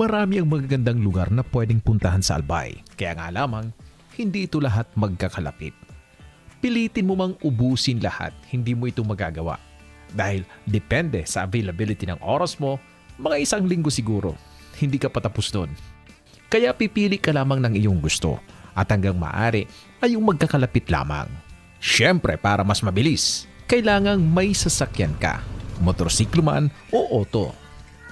Marami ang magagandang lugar na pwedeng puntahan sa Albay. Kaya nga lamang, hindi ito lahat magkakalapit. Pilitin mo mang ubusin lahat, hindi mo ito magagawa. Dahil depende sa availability ng oras mo, mga isang linggo siguro, hindi ka patapos doon. Kaya pipili ka lamang ng iyong gusto at hanggang maaari ay yung magkakalapit lamang. Siyempre para mas mabilis, kailangang may sasakyan ka, motorsiklo man o auto.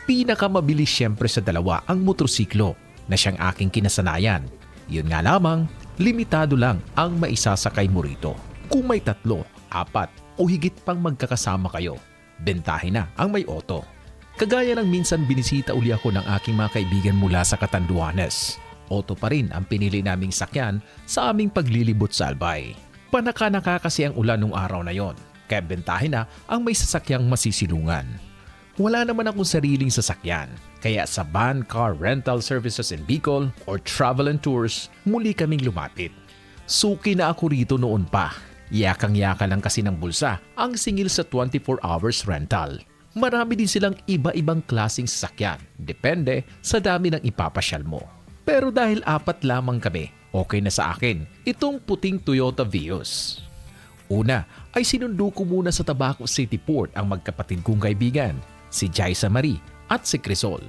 Pinakamabilis siyempre sa dalawa ang motorsiklo na siyang aking kinasanayan. Yun nga lamang, limitado lang ang maisasakay mo rito. Kung may tatlo, apat o higit pang magkakasama kayo, bentahe na ang may auto. Kagaya ng minsan binisita uli ako ng aking mga kaibigan mula sa Catanduanes. Auto pa rin ang pinili naming sakyan sa aming paglilibot sa Albay. Panaka-naka kasi ang ulan nung araw na yon, kaya bentahe na ang may sasakyang masisilungan. Wala naman akong sariling sasakyan, kaya sa van car rental services in Bicol or travel and tours, muli kaming lumapit. Suki na ako rito noon pa. Yakang-yaka lang kasi ng bulsa ang singil sa 24 hours rental. Marami din silang iba-ibang klasing sasakyan, depende sa dami ng ipapasyal mo. Pero dahil apat lamang kami, okay na sa akin itong puting Toyota Vios. Una ay sinundo ko muna sa Tabaco City Port ang magkapatid kong kaibigan, si Jaisa Marie at si Crisol.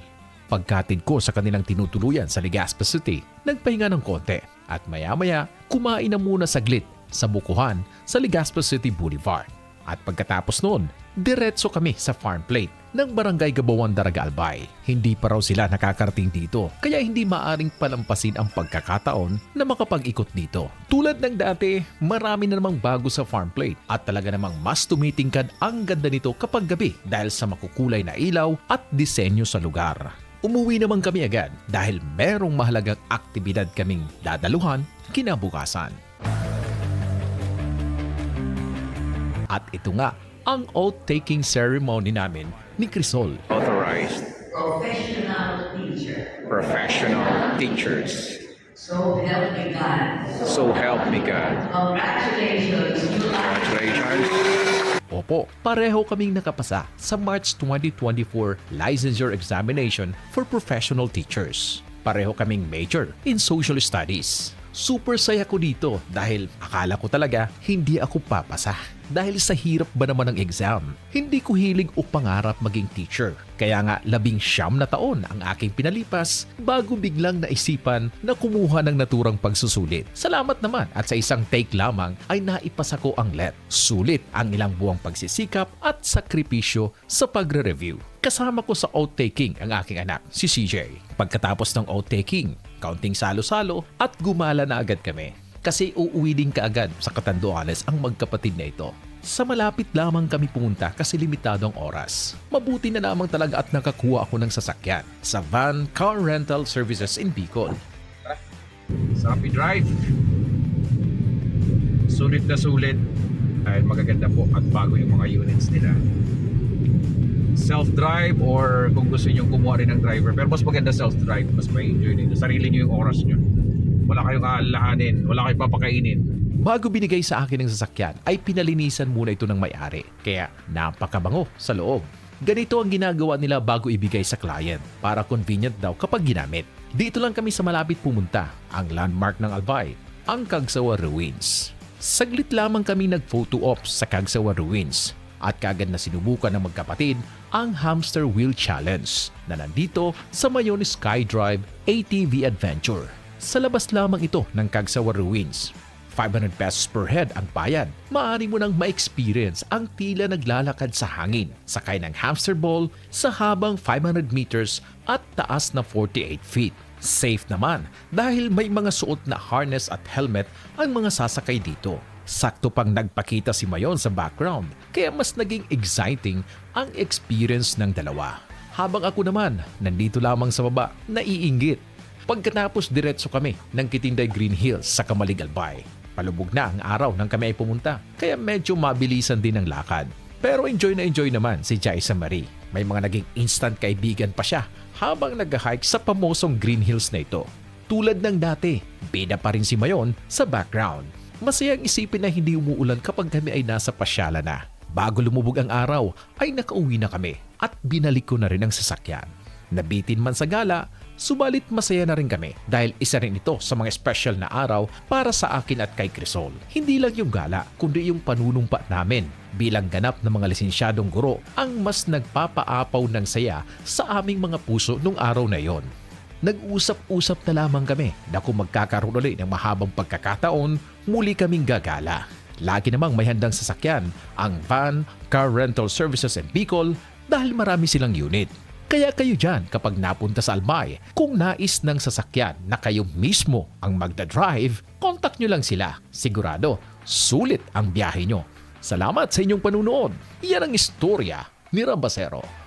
Pagkatid ko sa kanilang tinutuluyan sa Legazpi City, nagpahinga ng konti at maya-maya kumain na muna saglit sa bukuhan sa Legazpi City Boulevard. At pagkatapos noon, diretso kami sa farm plate ng Barangay Gabawan Daraga Albay. Hindi pa raw sila nakakarating dito kaya hindi maaring palampasin ang pagkakataon na makapag-ikot dito. Tulad ng dati, marami na namang bago sa farm plate at talaga namang mas tumitingkad ang ganda nito kapag gabi dahil sa makukulay na ilaw at disenyo sa lugar. Umuwi naman kami agad dahil merong mahalagang aktibidad kaming dadaluhan kinabukasan. At ito nga ang oath-taking ceremony namin ni Crisol. authorized professional teacher. professional teachers. So help me God. So help me God. Congratulations, Congratulations. Opo, pareho kaming nakapasa sa March 2024 Licensure Examination for Professional Teachers. Pareho kaming major in Social Studies. Super saya ko dito dahil akala ko talaga hindi ako papasa. Dahil sa hirap ba naman ng exam, hindi ko hilig o pangarap maging teacher. Kaya nga labing siyam na taon ang aking pinalipas bago biglang naisipan na kumuha ng naturang pagsusulit. Salamat naman at sa isang take lamang ay naipasa ko ang let. Sulit ang ilang buwang pagsisikap at sakripisyo sa pagre-review. Kasama ko sa oath-taking ang aking anak, si CJ. Pagkatapos ng oath-taking, kaunting salo-salo at gumala na agad kami. Kasi uuwi din kaagad sa Catanduanes ang magkapatid na ito. Sa malapit lamang kami pumunta kasi limitado ang oras. Mabuti na lamang talaga at nakakuha ako ng sasakyan sa Van Car Rental Services in Bicol. Sa Happy Drive. Sulit na sulit. Dahil magaganda po at bago yung mga units nila. Self-drive or kung gusto nyo kumuha rin ng driver. Pero mas maganda self-drive. Mas may enjoy nyo. Sarili nyo yung oras nyo. Wala kayong aalahanin. Wala kayong papakainin. Bago binigay sa akin ng sasakyan ay pinalinisan muna ito ng may-ari. Kaya napakabango sa loob. Ganito ang ginagawa nila bago ibigay sa client para convenient daw kapag ginamit. Dito lang kami sa malapit pumunta, ang landmark ng Albay, ang Kagsawa Ruins. Saglit lamang kami nag-photo op sa Kagsawa Ruins at kagad na sinubukan ng magkapatid ang Hamster Wheel Challenge na nandito sa Mayon Sky Drive ATV Adventure. Sa labas lamang ito ng Kagsawa Ruins, 500 pesos per head ang bayad. Maaari mo nang ma-experience ang tila naglalakad sa hangin, sakay ng hamster ball sa habang 500 meters at taas na 48 feet. Safe naman dahil may mga suot na harness at helmet ang mga sasakay dito. Sakto pang nagpakita si Mayon sa background, kaya mas naging exciting ang experience ng dalawa. Habang ako naman, nandito lamang sa baba, naiinggit Pagkatapos diretso kami ng Kitinday Green Hills sa Kamalig Albay. Palubog na ang araw nang kami ay pumunta, kaya medyo mabilisan din ang lakad. Pero enjoy na enjoy naman si Jaisa Marie. May mga naging instant kaibigan pa siya habang nag-hike sa pamosong Green Hills na ito. Tulad ng dati, bida pa rin si Mayon sa background. Masayang isipin na hindi umuulan kapag kami ay nasa pasyala na. Bago lumubog ang araw, ay nakauwi na kami at binalik ko na rin ang sasakyan. Nabitin man sa gala, Subalit masaya na rin kami dahil isa rin ito sa mga special na araw para sa akin at kay Crisol. Hindi lang yung gala, kundi yung panunumpa namin bilang ganap ng mga lisensyadong guro ang mas nagpapaapaw ng saya sa aming mga puso nung araw na yon. Nag-usap-usap na lamang kami na kung magkakaroon ulit ng mahabang pagkakataon, muli kaming gagala. Lagi namang may handang sasakyan, ang van, car rental services and Bicol dahil marami silang unit. Kaya kayo dyan kapag napunta sa Albay, kung nais ng sasakyan na kayo mismo ang magdadrive, contact nyo lang sila. Sigurado, sulit ang biyahe nyo. Salamat sa inyong panunood. Yan ang istorya ni Rambasero.